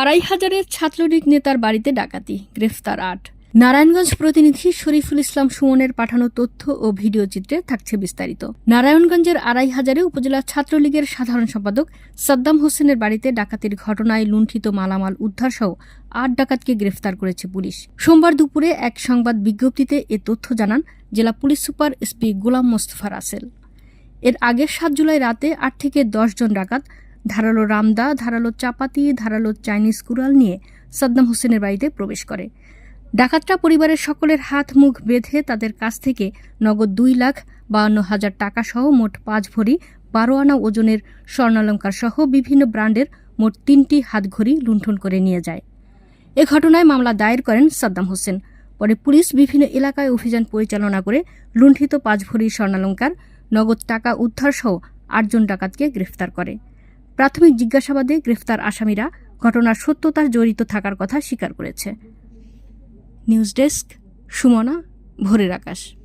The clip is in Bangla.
আড়াই হাজারের ছাত্রলীগ নেতার বাড়িতে ডাকাতি, গ্রেফতার আট। নারায়ণগঞ্জ প্রতিনিধি শরীফুল ইসলাম সুমনের পাঠানো তথ্য ও ভিডিও চিত্রে থাকছে বিস্তারিত। নারায়ণগঞ্জের আড়াই হাজারে উপজেলা ছাত্রলীগের সাধারণ সম্পাদক সাদ্দাম হোসেনের বাড়িতে ডাকাতির ঘটনায় লুণ্ঠিত মালামাল উদ্ধার সহ আট ডাকাতকে গ্রেফতার করেছে পুলিশ। সোমবার দুপুরে এক সংবাদ বিজ্ঞপ্তিতে এ তথ্য জানান জেলা police super SP Golam Mostafa Rasel. এর আগের সাত জুলাই রাতে আট থেকে দশ জন ডাকাত ধারালো রামদা, ধারালো চাপাতি, ধারালো চাইনিজ কুড়াল নিয়ে সাদ্দাম হোসেনের বাড়িতে প্রবেশ করে। ডাকাতরা পরিবারের সকলের হাত মুখ বেঁধে তাদের কাছ থেকে নগদ দুই লাখ বাউন্ন হাজার টাকা সহ মোট পাঁচ ভরি বারো আনা ওজনের স্বর্ণালঙ্কার সহ বিভিন্ন ব্র্যান্ডের মোট তিনটি হাতঘড়ি লুণ্ঠন করে নিয়ে যায়। এ ঘটনায় মামলা দায়ের করেন সাদ্দাম হোসেন। পরে পুলিশ বিভিন্ন এলাকায় অভিযান পরিচালনা করে লুণ্ঠিত পাঁচ ভরি স্বর্ণালঙ্কার, নগদ টাকা উদ্ধার সহ আটজন ডাকাতকে গ্রেফতার করে। প্রাথমিক জিজ্ঞাসাবাদে গ্রেফতার আসামিরা ঘটনার সত্যতার জড়িত থাকার কথা স্বীকার করেছে। নিউজ ডেস্ক, সুমনা, ভোরের আকাশ।